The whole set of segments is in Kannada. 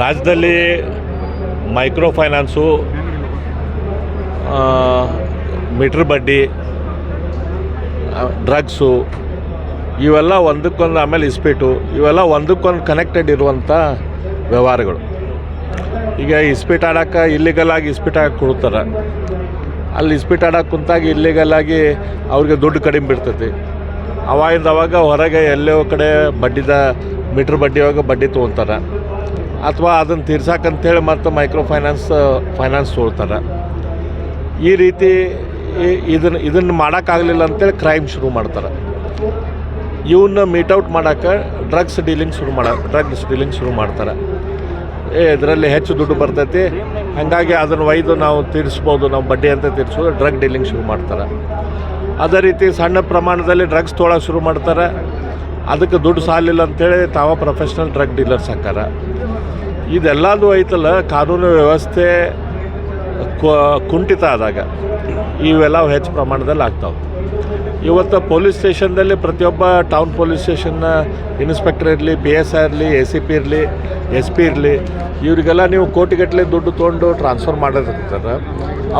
ರಾಜ್ಯದಲ್ಲಿ ಮೈಕ್ರೋ ಫೈನಾನ್ಸು ಮೀಟ್ರ್ ಬಡ್ಡಿ ಡ್ರಗ್ಸು, ಇವೆಲ್ಲ ಒಂದಕ್ಕೊಂದು ಆಮೇಲೆ ಇಸ್ಪೀಟು, ಇವೆಲ್ಲ ಒಂದಕ್ಕೊಂದು ಕನೆಕ್ಟೆಡ್ ಇರುವಂಥ ವ್ಯವಹಾರಗಳು. ಈಗ ಇಸ್ಪೀಟ್ ಆಡೋಕೆ ಇಲ್ಲಿಗಲ್ ಆಗಿ ಇಸ್ಪೀಟ್ ಆಗಿ ಕೊಡ್ತಾರೆ. ಅಲ್ಲಿ ಇಸ್ಪೀಟ್ ಆಡೋಕೆ ಕುಂತಾಗ ಇಲ್ಲಿಗಲ್ ಆಗಿ ಅವ್ರಿಗೆ ದುಡ್ಡು ಕಡಿಮೆ ಬಿಡ್ತೈತಿ. ಅವಾಗಿಂದ ಅವಾಗ ಹೊರಗೆ ಎಲ್ಲೋ ಕಡೆ ಬಡ್ಡಿದ ಮೀಟ್ರ್ ಬಡ್ಡಿ ಒಳಗೆ ಬಡ್ಡಿ ತೊಗೊತಾರೆ. ಅಥವಾ ಅದನ್ನು ತೀರ್ಸಾಕಂತೇಳಿ ಮತ್ತು ಮೈಕ್ರೋ ಫೈನಾನ್ಸ್ ಫೈನಾನ್ಸ್ ತೊಗೊಳ್ತಾರೆ ಈ ರೀತಿ ಇದನ್ನು ಇದನ್ನು ಮಾಡೋಕ್ಕಾಗಲಿಲ್ಲ ಅಂತೇಳಿ ಕ್ರೈಮ್ ಶುರು ಮಾಡ್ತಾರೆ. ಇವನ್ನ ಮೀಟೌಟ್ ಮಾಡೋಕ್ಕೆ ಡ್ರಗ್ಸ್ ಡೀಲಿಂಗ್ ಶುರು ಮಾಡ, ಡ್ರಗ್ಸ್ ಡೀಲಿಂಗ್ ಶುರು ಮಾಡ್ತಾರೆ. ಏ, ಇದರಲ್ಲಿ ಹೆಚ್ಚು ದುಡ್ಡು ಬರ್ತೈತಿ. ಹಾಗಾಗಿ ಅದನ್ನು ಒಯ್ದು ನಾವು ತೀರಿಸ್ಬೋದು, ನಾವು ಬಡ್ಡಿ ಅಂತ ತೀರಿಸೋದು ಡ್ರಗ್ ಡೀಲಿಂಗ್ ಶುರು ಮಾಡ್ತಾರೆ. ಅದೇ ರೀತಿ ಸಣ್ಣ ಪ್ರಮಾಣದಲ್ಲಿ ಡ್ರಗ್ಸ್ ತೊಗೊಳಕ್ಕೆ ಶುರು ಮಾಡ್ತಾರೆ. ಅದಕ್ಕೆ ದುಡ್ಡು ಸಾಲಿಲ್ಲ ಅಂತೇಳಿ ತಾವ ಪ್ರೊಫೆಷ್ನಲ್ ಡ್ರಗ್ ಡೀಲರ್ಸ್ ಹಾಕಾರ. ಇದೆಲ್ಲದೂ ಐತಲ್ಲ, ಕಾನೂನು ವ್ಯವಸ್ಥೆ ಕುಂಠಿತ ಆದಾಗ ಇವೆಲ್ಲ ಹೆಚ್ಚು ಪ್ರಮಾಣದಲ್ಲಿ ಆಗ್ತಾವೆ. ಇವತ್ತು ಪೊಲೀಸ್ ಸ್ಟೇಷನ್ದಲ್ಲಿ ಪ್ರತಿಯೊಬ್ಬ ಟೌನ್ ಪೊಲೀಸ್ ಸ್ಟೇಷನ್ನ ಇನ್ಸ್ಪೆಕ್ಟರ್ ಇರಲಿ ಪಿ ಎಸ್ ಐ ಇರಲಿ ಎ ಸಿ ಪಿ ಇರಲಿ ಎಸ್ ಪಿ ಇರಲಿ, ಇವರಿಗೆಲ್ಲ ನೀವು ಕೋಟಿಗಟ್ಟಲೆ ದುಡ್ಡು ತೊಗೊಂಡು ಟ್ರಾನ್ಸ್ಫರ್ ಮಾಡಿರ್ತಾರೆ.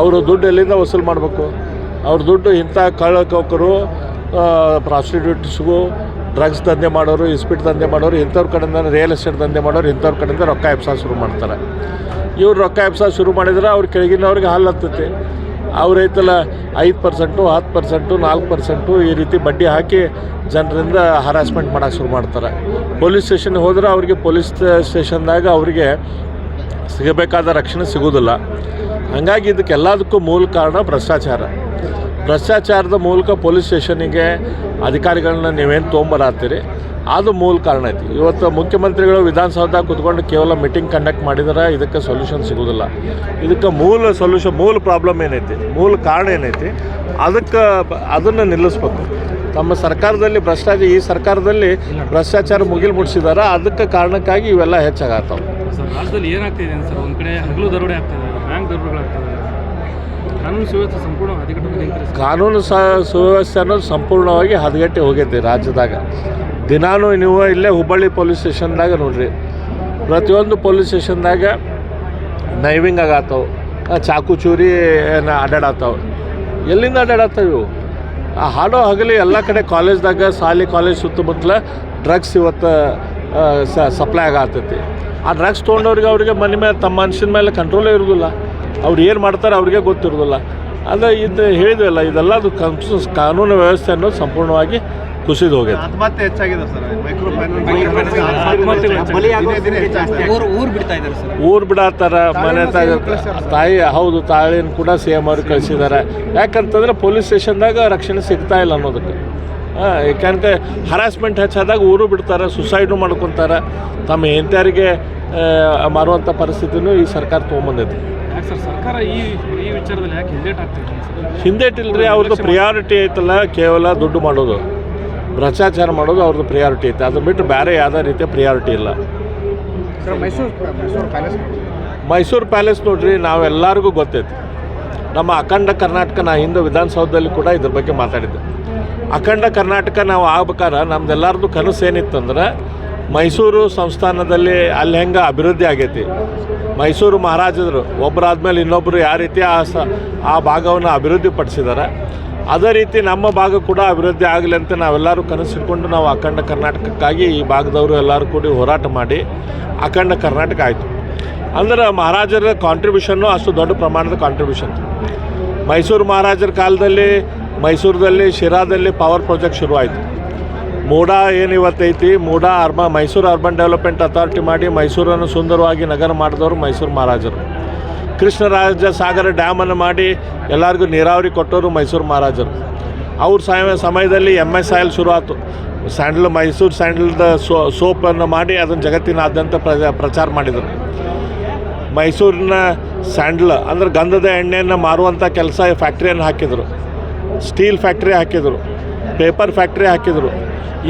ಅವರು ದುಡ್ಡು ಎಲ್ಲಿಂದ ವಸೂಲು ಮಾಡಬೇಕು? ಅವ್ರ ದುಡ್ಡು ಇಂಥ ಕಳ್ಳಕೋಕರು ಪ್ರಾಸ್ಟಿಟ್ಯೂಟ್ಸ್ಗೂ ಡ್ರಗ್ಸ್ ದಂಧೆ ಮಾಡೋರು ಇಸ್ಪಿಟ್ ದಂಧೆ ಮಾಡೋರು, ಇಂಥವ್ರ ಕಡೆಯಿಂದ ರಿಯಲ್ ಎಸ್ಟೇಟ್ ದಂಧೆ ಮಾಡೋರು, ಇಂಥವ್ರ ಕಡೆಯಿಂದ ರೊಕ್ಕ ಎಬ್ಸ ಶುರು ಮಾಡ್ತಾರೆ. ಇವ್ರು ರೊಕ್ಕ ಎಬ್ಸಾ ಶುರು ಮಾಡಿದ್ರೆ ಅವ್ರ ಕೆಳಗಿನವ್ರಿಗೆ ಹಾಲು ಹತ್ತೈತಿ ಅವ್ರೈತಲ್ಲ ಐದು ಪರ್ಸೆಂಟು ಹತ್ತು ಪರ್ಸೆಂಟು ನಾಲ್ಕು ಪರ್ಸೆಂಟು ಈ ರೀತಿ ಬಡ್ಡಿ ಹಾಕಿ ಜನರಿಂದ ಹರಾಸ್ಮೆಂಟ್ ಮಾಡೋಕೆ ಶುರು ಮಾಡ್ತಾರೆ. ಪೊಲೀಸ್ ಸ್ಟೇಷನ್ಗೆ ಹೋದ್ರೆ ಅವ್ರಿಗೆ ಪೊಲೀಸ್ ಸ್ಟೇಷನ್ದಾಗ ಅವರಿಗೆ ಸಿಗಬೇಕಾದ ರಕ್ಷಣೆ ಸಿಗೋದಿಲ್ಲ. ಹಾಗಾಗಿ ಇದಕ್ಕೆಲ್ಲದಕ್ಕೂ ಮೂಲ ಕಾರಣ ಭ್ರಷ್ಟಾಚಾರ. ಭ್ರಷ್ಟಾಚಾರದ ಮೂಲಕ ಪೊಲೀಸ್ ಸ್ಟೇಷನಿಗೆ ಅಧಿಕಾರಿಗಳನ್ನ ನೀವೇನು ತೊಗೊಂಬರಾತೀರಿ? ಅದು ಮೂಲ ಕಾರಣ ಐತಿ. ಇವತ್ತು ಮುಖ್ಯಮಂತ್ರಿಗಳು ವಿಧಾನಸೌಧ ಕೂತ್ಕೊಂಡು ಕೇವಲ ಮೀಟಿಂಗ್ ಕಂಡಕ್ಟ್ ಮಾಡಿದ್ರೆ, ಇದಕ್ಕೆ ಸೊಲ್ಯೂಷನ್ ಸಿಗೋದಿಲ್ಲ. ಇದಕ್ಕೆ ಮೂಲ ಸೊಲ್ಯೂಷನ್ ಮೂಲ ಪ್ರಾಬ್ಲಮ್ ಏನೈತಿ? ಮೂಲ ಕಾರಣ ಏನೈತಿ? ಅದಕ್ಕೆ ಅದನ್ನು ನಿಲ್ಲಿಸ್ಬೇಕು. ತಮ್ಮ ಸರ್ಕಾರದಲ್ಲಿ ಭ್ರಷ್ಟಾಚಾರ, ಈ ಸರ್ಕಾರದಲ್ಲಿ ಭ್ರಷ್ಟಾಚಾರ ಮುಗಿಲು ಮುಟ್ಟಿಸಿದಾರೆ ಅದಕ್ಕೆ ಕಾರಣಕ್ಕಾಗಿ ಇವೆಲ್ಲ ಹೆಚ್ಚಾಗತ್ತವೆ ರಾಜ್ಯದಲ್ಲಿ ಏನಾಗ್ತಿದೆ ಸರ್, ಒಂದು ಕಡೆ ಹಗಲು ದರೋಡೆ ಆಗ್ತದೆ ಬ್ಯಾಂಕ್ ದರೋಡೆಗಳಾಗ್ತದೆ ಕಾನೂನು ಸುವ್ಯವಸ್ಥೆ ಸಂಪೂರ್ಣ ಹದಗೆಟ್ಟು ಕಾನೂನು ಸುವ್ಯವಸ್ಥೆ ಅನ್ನೋದು ಸಂಪೂರ್ಣವಾಗಿ ಹದಗೆಟ್ಟು ಹೋಗೈತಿ ರಾಜ್ಯದಾಗ. ದಿನಾನು ನೀವು ಇಲ್ಲೇ ಹುಬ್ಬಳ್ಳಿ ಪೊಲೀಸ್ ಸ್ಟೇಷನ್ದಾಗ ನೋಡ್ರಿ. ಪ್ರತಿಯೊಂದು ಪೊಲೀಸ್ ಸ್ಟೇಷನ್ದಾಗ ನೈವಿಂಗ್ ಆಗತ್ತವು. ಚಾಕು ಚೂರಿ ಅಡ್ಡಾಡತ್ತವು. ಎಲ್ಲಿಂದ ಅಡ್ಡಾಡತ್ತವು ಇವು? ಆ ಹಾಡೋ ಹಗಲಿ ಎಲ್ಲ ಕಡೆ ಕಾಲೇಜ್ದಾಗ ಸಾಲಿ ಕಾಲೇಜ್ ಸುತ್ತಮುತ್ತಲ ಡ್ರಗ್ಸ್ ಇವತ್ತು ಸಪ್ಲೈ ಆಗತ್ತೈತಿ. ಆ ಡ್ರಗ್ಸ್ ತೊಗೊಂಡವ್ರಿಗೆ ಅವ್ರಿಗೆ ಮನೆ ಮೇಲೆ ತಮ್ಮ ಮನುಷ್ಯನ ಮೇಲೆ ಕಂಟ್ರೋಲೇ ಇರೋದಿಲ್ಲ. ಅವ್ರು ಏನು ಮಾಡ್ತಾರೆ ಅವ್ರಿಗೆ ಗೊತ್ತಿರೋದಿಲ್ಲ ಅಂದರೆ ಇದು ಹೇಳಿದ್ವಲ್ಲ ಇದೆಲ್ಲ ಅದು ಕನ್ಸ್ ಕಾನೂನು ವ್ಯವಸ್ಥೆ ಅನ್ನೋದು ಸಂಪೂರ್ಣವಾಗಿ ಕುಸಿದು ಹೋಗಿದೆ. ಆತ್ಮಹತ್ಯೆ ಹೆಚ್ಚಾಗಿದೆ ಸರ್ ಮೈಕ್ರೋ ಊರು ಊರು ಬಿಡ್ತಾ ಇದ್ದಾರೆ ಸರ್. ಊರು ಬಿಡತ್ತಾರ ಮನೆ ತಾಯಿ ತಾಯಿ ಹೌದು ತಾಳಿನ ಕೂಡ ಸಿ ಎಂ ಅವ್ರಿಗೆ ಕಳಿಸಿದ್ದಾರೆ. ಯಾಕಂತಂದ್ರೆ ಪೊಲೀಸ್ ಸ್ಟೇಷನ್ದಾಗ ರಕ್ಷಣೆ ಸಿಗ್ತಾ ಇಲ್ಲ ಅನ್ನೋದಕ್ಕೆ. ಹಾಂ ಯಾಕಂದ್ರೆ ಹರಾಸ್ಮೆಂಟ್ ಹೆಚ್ಚಾದಾಗ ಊರು ಬಿಡ್ತಾರೆ ಸುಸೈಡು ಮಾಡ್ಕೊತಾರೆ. ತಮ್ಮ ಹೆಂಡತಿಯರಿಗೆ ಮಾರುವಂಥ ಪರಿಸ್ಥಿತಿನೂ ಈ ಸರ್ಕಾರ ತೊಗೊಂಬಂದೈತಿ ಸರ್ ಸರ್ಕಾರ ಈ ಈ ವಿಚಾರದಲ್ಲಿ ಯಾಕೆ ಹಿಂದೇಟ್ ಆಗ್ತಿದೆ ಹಿಂದೇಟಿಲ್ರಿ ಅವ್ರದ್ದು ಪ್ರಿಯಾರಿಟಿ ಐತಲ್ಲ ಕೇವಲ ದುಡ್ಡು ಮಾಡೋದು. ಭ್ರಷ್ಟಾಚಾರ ಮಾಡೋದು ಅವ್ರದ್ದು ಪ್ರಿಯಾರಿಟಿ ಐತೆ. ಅದು ಬಿಟ್ಟು ಬೇರೆ ಯಾವುದೇ ರೀತಿಯ ಪ್ರಿಯಾರಿಟಿ ಇಲ್ಲ. Sir Mysuru Mysuru palace Mysuru palace ನೋಡ್ರಿ ನಾವೆಲ್ಲರಿಗೂ ಗೊತ್ತೈತಿ. ನಮ್ಮ ಅಖಂಡ ಕರ್ನಾಟಕ ನಾ ಹಿಂದೆ ವಿಧಾನಸೌಧದಲ್ಲಿ ಕೂಡ ಇದ್ರ ಬಗ್ಗೆ ಮಾತಾಡಿದ್ದೆ. ಅಖಂಡ ಕರ್ನಾಟಕ ನಾವು ಆಗ್ಬೇಕಾದ್ರೆ ನಮ್ದೆಲ್ಲರದ್ದು ಕನಸು ಏನಿತ್ತಂದ್ರೆ ಮೈಸೂರು ಸಂಸ್ಥಾನದಲ್ಲಿ ಅಲ್ಲಿ ಹೆಂಗೆ ಅಭಿವೃದ್ಧಿ ಆಗೈತಿ. ಮೈಸೂರು ಮಹಾರಾಜರು ಒಬ್ಬರಾದ್ಮೇಲೆ ಇನ್ನೊಬ್ಬರು ಯಾವ ರೀತಿ ಆ ಸ ಆ ಭಾಗವನ್ನು ಅಭಿವೃದ್ಧಿ ಪಡಿಸಿದ್ದಾರೆ ಅದೇ ರೀತಿ ನಮ್ಮ ಭಾಗ ಕೂಡ ಅಭಿವೃದ್ಧಿ ಆಗಲಿ ಅಂತ ನಾವೆಲ್ಲರೂ ಕನಸಿಟ್ಕೊಂಡು ನಾವು ಅಖಂಡ ಕರ್ನಾಟಕಕ್ಕಾಗಿ ಈ ಭಾಗದವರು ಎಲ್ಲರೂ ಕೂಡಿ ಹೋರಾಟ ಮಾಡಿ ಅಖಂಡ ಕರ್ನಾಟಕ ಆಯಿತು. ಅಂದ್ರೆ ಮಹಾರಾಜರ ಕಾಂಟ್ರಿಬ್ಯೂಷನ್ನು ಅಷ್ಟು ದೊಡ್ಡ ಪ್ರಮಾಣದ ಕಾಂಟ್ರಿಬ್ಯೂಷನ್ ಮೈಸೂರು ಮಹಾರಾಜರ ಕಾಲದಲ್ಲಿ ಮೈಸೂರದಲ್ಲಿ ಶಿರಾದಲ್ಲಿ ಪವರ್ ಪ್ರಾಜೆಕ್ಟ್ ಶುರುವಾಯಿತು. ಮೂಡಾ ಏನು ಇವತ್ತೈತಿ? MUDA urban Mysuru urban development authority ಮಾಡಿ ಮೈಸೂರನ್ನು ಸುಂದರವಾಗಿ ನಗರ ಮಾಡಿದವರು ಮೈಸೂರು ಮಹಾರಾಜರು. ಕೃಷ್ಣರಾಜ ಸಾಗರ ಡ್ಯಾಮನ್ನು ಮಾಡಿ ಎಲ್ಲರಿಗೂ ನೀರಾವರಿ ಕೊಟ್ಟವರು ಮೈಸೂರು ಮಹಾರಾಜರು. ಅವ್ರ ಸಮಯ ಸಮಯದಲ್ಲಿ ಎಂ ಎಸ್ ಆಯಿಲ್ ಶುರುವಾಯಿತು ಸ್ಯಾಂಡಲ್, ಮೈಸೂರು ಸ್ಯಾಂಡಲ್ದ ಸೋ, ಸೋಪನ್ನು ಮಾಡಿ ಅದನ್ನು ಜಗತ್ತಿನಾದ್ಯಂತ ಪ್ರಚಾರ ಮಾಡಿದರು. ಮೈಸೂರಿನ ಸ್ಯಾಂಡಲ್, ಅಂದ್ರೆ ಗಂಧದ ಎಣ್ಣೆಯನ್ನು ಮಾರುವಂಥ ಕೆಲಸ ಫ್ಯಾಕ್ಟ್ರಿಯನ್ನು ಹಾಕಿದರು. ಸ್ಟೀಲ್ ಫ್ಯಾಕ್ಟ್ರಿ ಹಾಕಿದರು. ಪೇಪರ್ ಫ್ಯಾಕ್ಟ್ರಿ ಹಾಕಿದರು.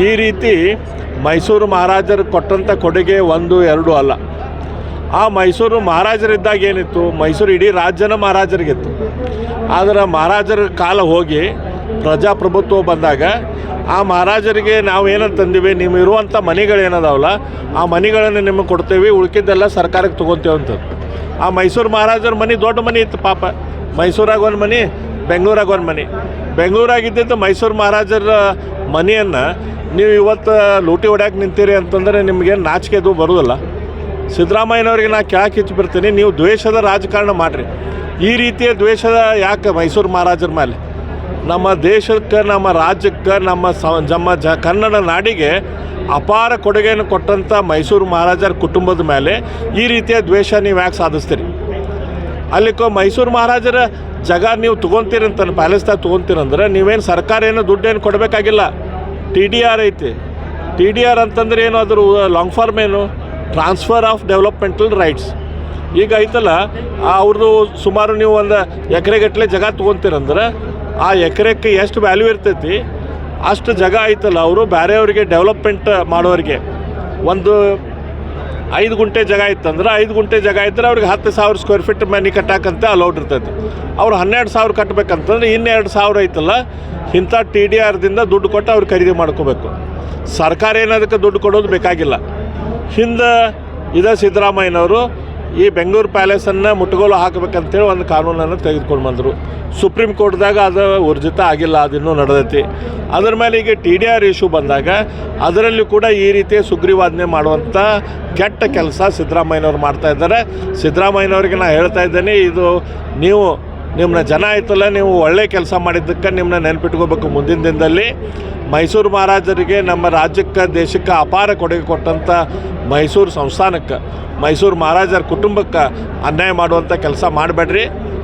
ಈ ರೀತಿ ಮೈಸೂರು ಮಹಾರಾಜರು ಕೊಟ್ಟಂಥ ಕೊಡುಗೆ ಒಂದು, ಎರಡು ಅಲ್ಲ. ಆ ಮೈಸೂರು ಮಹಾರಾಜರಿದ್ದಾಗ ಏನಿತ್ತು? ಮೈಸೂರು ಇಡೀ ರಾಜ್ಯನ ಮಹಾರಾಜರಿಗಿತ್ತು. ಆದರೆ ಮಹಾರಾಜರ ಕಾಲ ಹೋಗಿ ಪ್ರಜಾಪ್ರಭುತ್ವ ಬಂದಾಗ ಆ ಮಹಾರಾಜರಿಗೆ ನಾವು ಏನಂತ ತಂದೀವಿ? ನೀವು ಇರುವಂಥ ಮನೆಗಳೇನದಾವಲ್ಲ ಆ ಮನೆಗಳನ್ನು ನಿಮಗೆ ಕೊಡ್ತೇವೆ, ಉಳ್ಕಿದ್ದೆಲ್ಲ ಸರ್ಕಾರಕ್ಕೆ ತೊಗೊತೇವೆ ಅಂತ ಆ ಮೈಸೂರು ಮಹಾರಾಜರ ಮನೆ ದೊಡ್ಡ ಮನೆ ಇತ್ತು ಪಾಪ. ಮೈಸೂರಾಗ ಒಂದು ಮನೆ ಬೆಂಗಳೂರಾಗ ಒಂದು ಮನೆ. ಬೆಂಗಳೂರಾಗ ಇದ್ದಿದ್ದು ಮೈಸೂರು ಮಹಾರಾಜರ ಮನೆಯನ್ನು ನೀವು ಇವತ್ತು ಲೂಟಿ ಹೊಡ್ಯಾಕೆ ನಿಂತೀರಿ ಅಂತಂದರೆ ನಿಮಗೆ ನಾಚಿಕೆ ಅದು ಬರೋದಿಲ್ಲ. ಸಿದ್ದರಾಮಯ್ಯನವ್ರಿಗೆ ನಾ ಕ್ಯಾಕ್ ಹೆಚ್ಚು ಬರ್ತೀನಿ ನೀವು ದ್ವೇಷದ ರಾಜಕಾರಣ ಮಾಡಿರಿ. ಈ ರೀತಿಯ ದ್ವೇಷದ ಯಾಕೆ ಮೈಸೂರು ಮಹಾರಾಜರ ಮೇಲೆ? ನಮ್ಮ ದೇಶಕ್ಕೆ, ನಮ್ಮ ರಾಜ್ಯಕ್ಕೆ, ನಮ್ಮ ಸ ನಮ್ಮ ಜ, ಕನ್ನಡ ನಾಡಿಗೆ ಅಪಾರ ಕೊಡುಗೆಯನ್ನು ಕೊಟ್ಟಂಥ ಮೈಸೂರು ಮಹಾರಾಜರ ಕುಟುಂಬದ ಮೇಲೆ ಈ ರೀತಿಯ ದ್ವೇಷ ನೀವು ಯಾಕೆ ಸಾಧಿಸ್ತೀರಿ? ಅಲ್ಲಿಕೋ ಮೈಸೂರು ಮಹಾರಾಜರ ಜಾಗ ನೀವು ತೊಗೊತೀರಂತ ಪ್ಯಾಲೇಸ್ದಾಗ ತೊಗೊತೀರಂದ್ರೆ ನೀವೇನು ಸರ್ಕಾರ ಏನು ದುಡ್ಡೇನು ಕೊಡಬೇಕಾಗಿಲ್ಲ. ಟಿ ಡಿ ಆರ್ ಐತಿ. ಟಿ ಡಿ ಆರ್ ಅಂತಂದ್ರೆ ಏನು ಅದ್ರ ಲಾಂಗ್ ಫಾರ್ಮ್ ಏನು? ಟ್ರಾನ್ಸ್ಫರ್ ಆಫ್ ಡೆವಲಪ್ಮೆಂಟಲ್ ರೈಟ್ಸ್ ಈಗ ಐತಲ್ಲ ಅವ್ರದ್ದು ಸುಮಾರು ನೀವು ಒಂದು ಎಕರೆಗಟ್ಟಲೆ ಜಾಗ ತೊಗೊತೀರಂದ್ರೆ ಆ ಎಕರೆಕ್ಕೆ ಎಷ್ಟು ವ್ಯಾಲ್ಯೂ ಇರ್ತೈತಿ? ಅಷ್ಟು ಜಾಗ ಐತಲ್ಲ, ಅವರು ಬೇರೆಯವ್ರಿಗೆ ಡೆವಲಪ್ಮೆಂಟ್ ಮಾಡೋರಿಗೆ ಒಂದು ಐದು ಗುಂಟೆ ಜಾಗ ಇತ್ತಂದ್ರೆ ಐದು ಗುಂಟೆ ಜಾಗ ಇದ್ದರೆ ಅವ್ರಿಗೆ ಹತ್ತು ಸಾವಿರ ಸ್ಕ್ವೇರ್ ಫೀಟ್ ಮನೆ ಕಟ್ಟಾಕಂತೆ ಅಲೌಡ್ ಇರ್ತೈತಿ. ಅವ್ರು ಹನ್ನೆರಡು ಸಾವಿರ ಕಟ್ಟಬೇಕಂತಂದ್ರೆ ಇನ್ನೆರಡು ಸಾವಿರ ಐತಲ್ಲ? ಇಂಥ ಟಿ ಡಿ ಆರ್ದಿಂದ ದುಡ್ಡು ಕೊಟ್ಟು ಅವ್ರು ಖರೀದಿ ಮಾಡ್ಕೋಬೇಕು. ಸರ್ಕಾರ ಏನದಕ್ಕೆ ದುಡ್ಡು ಕೊಡೋದು ಬೇಕಾಗಿಲ್ಲ. ಹಿಂದೆ ಇದೇ ಸಿದ್ದರಾಮಯ್ಯನವರು ಈ ಬೆಂಗಳೂರು ಪ್ಯಾಲೇಸನ್ನು ಮುಟ್ಟುಗೋಲು ಹಾಕಬೇಕಂತೇಳಿ ಒಂದು ಕಾನೂನನ್ನು ತೆಗೆದುಕೊಂಡು ಬಂದರು. ಸುಪ್ರೀಂ ಕೋರ್ಟ್ದಾಗ ಅದು ಊರ್ಜಿತ ಆಗಿಲ್ಲ, ಅದಿನ್ನೂ ನಡೆದೈತಿ. ಅದರ ಮೇಲೆ ಈಗ ಟಿ ಡಿ ಆರ್ ಇಶ್ಯೂ ಬಂದಾಗ ಅದರಲ್ಲಿ ಕೂಡ ಈ ರೀತಿ ಸುಗ್ರೀವಾಜ್ಞೆ ಮಾಡುವಂಥ ಕೆಟ್ಟ ಕೆಲಸ ಸಿದ್ದರಾಮಯ್ಯನವ್ರು ಮಾಡ್ತಾ ಇದ್ದಾರೆ. ಸಿದ್ದರಾಮಯ್ಯನವ್ರಿಗೆ ನಾನು ಹೇಳ್ತಾ ಇದ್ದೇನೆ, ಇದು ನೀವು ನಿಮ್ಮನ್ನ ಜನ ಆಯ್ತಲ್ಲ, ನೀವು ಒಳ್ಳೆ ಕೆಲಸ ಮಾಡಿದ್ದಕ್ಕೆ ನಿಮ್ಮನ್ನ ನೆನಪಿಟ್ಕೋಬೇಕು ಮುಂದಿನ ದಿನದಲ್ಲಿ. ಮೈಸೂರು ಮಹಾರಾಜರಿಗೆ ನಮ್ಮ ರಾಜ್ಯಕ್ಕೆ, ದೇಶಕ್ಕೆ ಅಪಾರ ಕೊಡುಗೆ ಕೊಟ್ಟಂಥ ಮೈಸೂರು ಸಂಸ್ಥಾನಕ್ಕೆ, ಮೈಸೂರು ಮಹಾರಾಜರ ಕುಟುಂಬಕ್ಕೆ ಅನ್ಯಾಯ ಮಾಡುವಂಥ ಕೆಲಸ ಮಾಡಬೇಡ್ರಿ.